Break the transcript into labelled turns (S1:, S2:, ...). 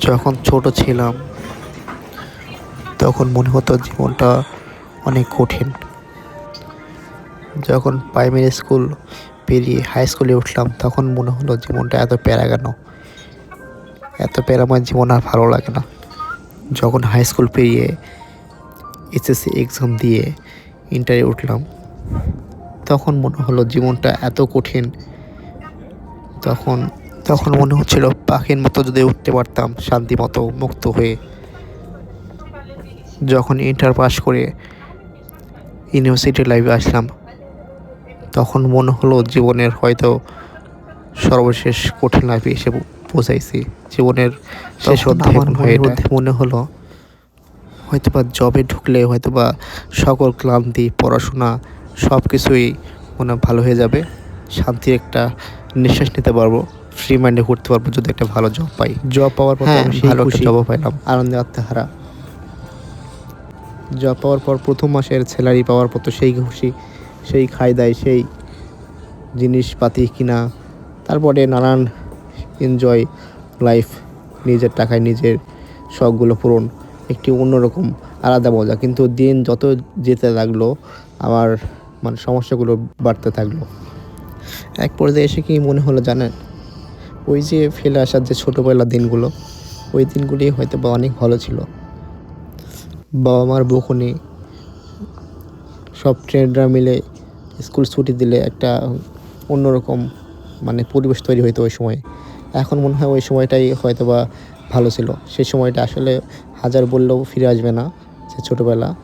S1: যখন ছোট ছিলাম, তখন মনে হতো জীবনটা অনেক কঠিন। যখন প্রাইমারি স্কুল পেরিয়ে হাই স্কুলে উঠলাম, তখন মনে হলো জীবনটা এত প্যারা কেন? এত প্যারা আমার জীবন আর ভালো লাগে না। যখন হাই স্কুল পেরিয়ে এসএসসি এক্সাম দিয়ে ইন্টারে উঠলাম, তখন মনে হলো জীবনটা এত কঠিন। তখন তখন মনে হচ্ছিল পাখির মতো যদি উঠতে পারতাম শান্তি মতো মুক্ত হয়ে। যখন ইন্টার পাস করে ইউনিভার্সিটি লাইফে আসলাম তখন মনে হলো জীবনের হয়তো সর্বশেষ কঠিন লাইফে এসে পৌঁছাইছি। জীবনের শেষ অধ্যায় মনে হলো হয়তো বা জবে ঢুকলে হয়তোবা সকল ক্লান্তি পড়াশোনা সব কিছুই মনে ভালো হয়ে যাবে শান্তির একটা নিঃশ্বাস নিতে পারব। ফ্রি মাইন্ডে ঘুরতে পারব যদি একটা ভালো জব পাই। জব পাওয়ার পর
S2: হ্যাঁ,
S1: আমি
S2: ভালো একটা
S1: জবও পাইলাম। আনন্দে আত্মহারা। জব পাওয়ার পর প্রথম মাসের স্যালারি পাওয়ার পর তো সেই খুশি সেই খাই দায় সেই জিনিসপাতি কিনা তারপরে নানান এনজয় লাইফ নিজের টাকায় নিজের শখগুলো পূরণ একটি অন্যরকম আলাদা মজা। কিন্তু দিন যত যেতে লাগল আমার মানে সমস্যাগুলো বাড়তে থাকল। এক পর্যায়ে এসে কি মনে হলো জানেন? ওই যে ফেলে আসার যে ছোটোবেলার দিনগুলো, ওই দিনগুলি হয়তো বা অনেক ভালো ছিল। বাবা মার বকুনি, সব ট্রেনরা মিলে স্কুল ছুটি দিলে একটা অন্যরকম মানে পরিবেশ তৈরি হইতো ওই সময়। এখন মনে হয় ওই সময়টাই হয়তো বা ভালো ছিল। সেই সময়টা আসলে হাজার বললেও ফিরে আসবে না সে ছোটোবেলা।